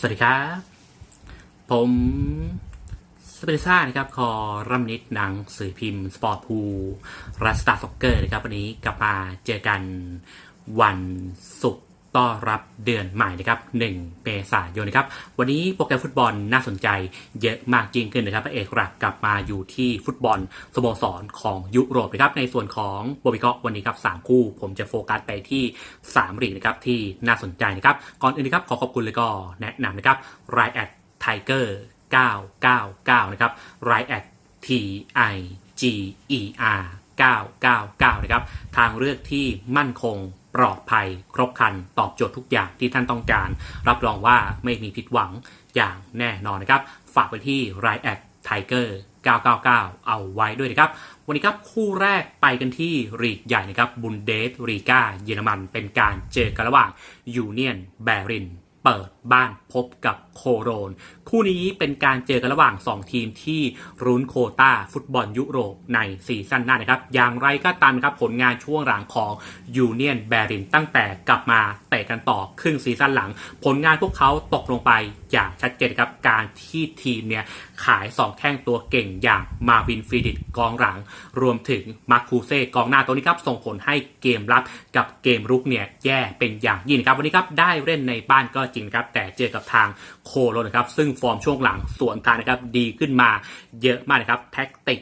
สวัสดีครับ ผมสเปนซ่านะครับ คอรัมนิดหนังสือพิมพ์ สปอร์ตพูรัสตาซ็อกเกอร์นะครับ วันนี้กลับมาเจอกันวันศุกร์ ต้อนรับเดือนใหม่นะครับ1เมษายนนะครับ วันนี้โปรแกรมฟุตบอลน่าสนใจเยอะมากยิ่งขึ้นนะครับพระเอกหลักกลับมาอยู่ที่ฟุตบอลสโมสรของยุโรปนะครับ ในส่วนของโบวิกอวันนี้ครับ3คู่ ผมจะโฟกัสไปที่3ลีกนะครับที่น่าสนใจนะครับ ก่อนอื่นนะครับขอขอบคุณเลยก็แนะนำนะครับรายแอดไทเกอร์999นะครับรายแอด T I G E R 999 นะครับ ทางเลือกที่มั่นคง ปลอดภัย ครบครัน ตอบโจทย์ทุกอย่างที่ท่านต้องการ รับรองว่าไม่มีผิดหวังอย่างแน่นอนนะครับ ฝากไปที่รายแอดไทเกอร์999 เอาไว้ด้วยนะครับ วันนี้ครับคู่แรกไปกันที่รีกใหญ่นะครับบุนเดสรีกาเยอรมัน เป็นการเจอกันระหว่างยูเนียนแบริน เปิดบ้านพบกับโคโรน คู่นี้เป็นการเจอกันระหว่าง 2 ทีมที่รุ้นโคต้าฟุตบอลยุโรปในซีซั่นหน้านะครับ อย่างไรก็ตามครับผลงานช่วงหลังของยูเนียนแบรินตั้งแต่กลับมาเตะกันต่อครึ่งซีซั่นหลัง ผลงานพวกเขาตกลงไปอย่างชัดเจนครับการที่ทีมเนี่ยขาย 2 แข้งตัวเก่งอย่างมาวินฟรีดิตกองหลัง รวมถึงมาร์คูเซ่กองหน้าตัวนี้ครับส่งผลให้เกมรับกับเกมรุกเนี่ยแย่เป็นอย่างยิ่งครับวันนี้ครับได้เล่นในบ้านก็จริงครับแต่เจอกับทางโคโลนะครับซึ่งฟอร์มช่วงหลังสวนทางนะครับดีขึ้นมาเยอะมากนะครับแท็กติก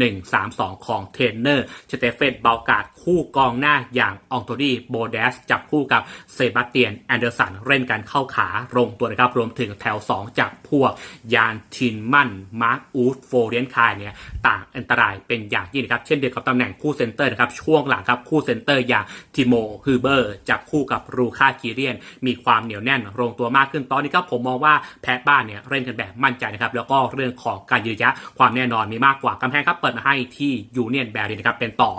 4-1-3-2 ของเทรนเนอร์สเตเฟนเบลกาดคู่กองหน้าอย่างอองโตดีโบเดสจับคู่กับเซบาสเตียนแอนเดอร์สันเล่นกันเข้าขาลงตัวนะครับรวมถึงแถว 2 จากพวกยานทินมันมาร์คอูดโฟเรียนคายเนี่ยต่างอันตรายเป็นอย่างยิ่งนะครับเช่นเดียวกับตำแหน่งคู่เซนเตอร์นะครับช่วงหลังครับคู่เซนเตอร์อย่างทิโมฮือเบอร์จับคู่กับรูคากีเรียนมีความเหนียวแน่นลงตัวมากขึ้นตอนนี้ก็ผมมองว่าแพ้บ้านเนี่ยเล่นกันแบบมั่นใจนะครับแล้วก็เรื่องของการยืนยะความแน่นอนมีมากกว่ากำแพงครับเปิดมาให้ที่ยูเนียนแบรินนะครับเป็นต่อ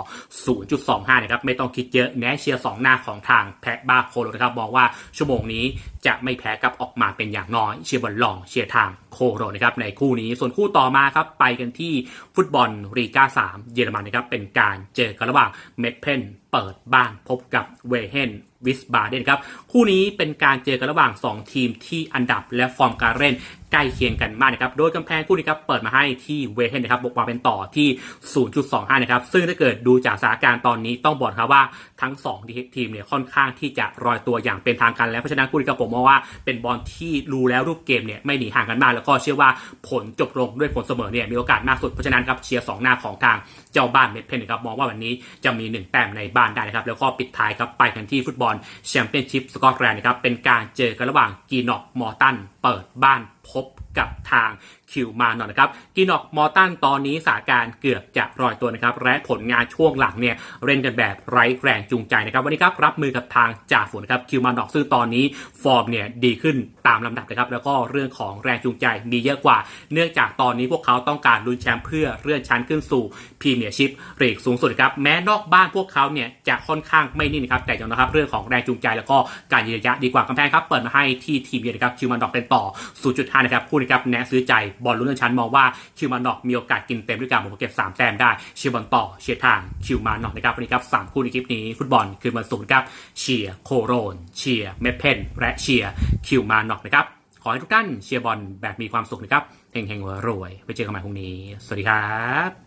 0.25 นะครับไม่ต้องคิดเยอะแม้เชียร์สองหน้าของทางแพ้บ้าโคโลนะครับบอกว่าชั่วโมงนี้ จะไม่แพ้กับออกมาเป็นอย่างน้อยเชียร์บอลลองเชียร์ทางโคโรนะครับในคู่นี้ส่วนคู่ต่อมาครับไปกันที่ฟุตบอลรีกา3 เยอรมันนะครับเป็นการเจอกันระหว่างเมดเพนเปิดบ้านพบกับเวเฮนวิสบาเดนครับคู่นี้เป็นการเจอกันระหว่าง 2 ทีมที่อันดับและฟอร์มการเล่น ล้เคียงกันมากนะครับ โดยกำแพงคู่นี้ครับเปิดมาให้ที่เวเฮนนะครับบวกมาเป็นต่อที่ 0.25 นะครับ ซึ่งถ้าเกิดดูจากสถานการณ์ตอนนี้ต้องบอกครับว่าทั้ง 2 ทีมเนี่ยค่อนข้างที่จะรอยตัวอย่างเป็นทางการแล้ว เพราะฉะนั้นคู่นี้ครับผมมองว่าเป็นบอลที่รู้แล้วรูปเกมเนี่ยไม่หนีห่างกันมาก แล้วก็เชื่อว่าผลจบลงด้วยผลเสมอเนี่ยมีโอกาสมากสุด เพราะฉะนั้นครับเชียร์สองหน้าของทางเจ้าบ้านเมดเพนนะครับมองว่าวันนี้จะมี 1 แต้มในบ้านได้นะครับแล้วก็ปิดท้ายครับไปกันที่ฟุตบอลแชมเปี้ยนชิพสกอตแลนด์นะครับเป็นการเจอกันระหว่างกีนอกมอร์ตันเปิดบ้าน พบกับทางคิวมานอยนะครับกีนอกมอตันตอนนี้สาการเกือบจะรอยตัวนะครับและผลงานช่วงหลังเนี่ยเล่นกันแบบไร้แรงจูงใจนะครับวันนี้ครับรับมือกับทางจ่าฝูนครับคิวมานอกซึ่งตอนนี้ฟอร์มเนี่ยดีขึ้นตามลำดับนะครับแล้วก็เรื่องของแรงจูงใจมีเยอะกว่า เนื่องจากตอนนี้พวกเขาต้องการลุ้นแชมป์เพื่อเลื่อนชั้นขึ้นสู่พรีเมียร์ชิพเรกสูงสุดครับแม้นอกบ้านพวกเขาเนี่ยจะค่อนข้างไม่นิ่งนะครับแต่ยังนะครับเรื่องของแรงจูงใจแล้วก็การยืนระยะดีกว่ากำแพงครับเปิดมาให้ที่ทีมเยือนครับคิวมานอกเป็นต่อ 0.5นะครับคู่นี้ครับแนะซื้อใจบอลลุ้นเลื่อนชั้นมองว่าคิวมานอกมีโอกาสกินเต็มด้วยการผมเก็บ 3 แต้มได้เชียร์บอลต่อเชียร์ทางคิวมานอกนะครับวันนี้ครับ3คู่ในคลิปนี้ฟุตบอลคืนวันศุกร์ครับเชียร์โคโรนเชียร์เมเพนและเชียร์คิวมานอกนะครับขอให้ทุกท่านเชียร์บอลแบบมีความสุขนะครับเฮงๆรวยไปเจอกันใหม่พรุ่งนี้ สวัสดีครับ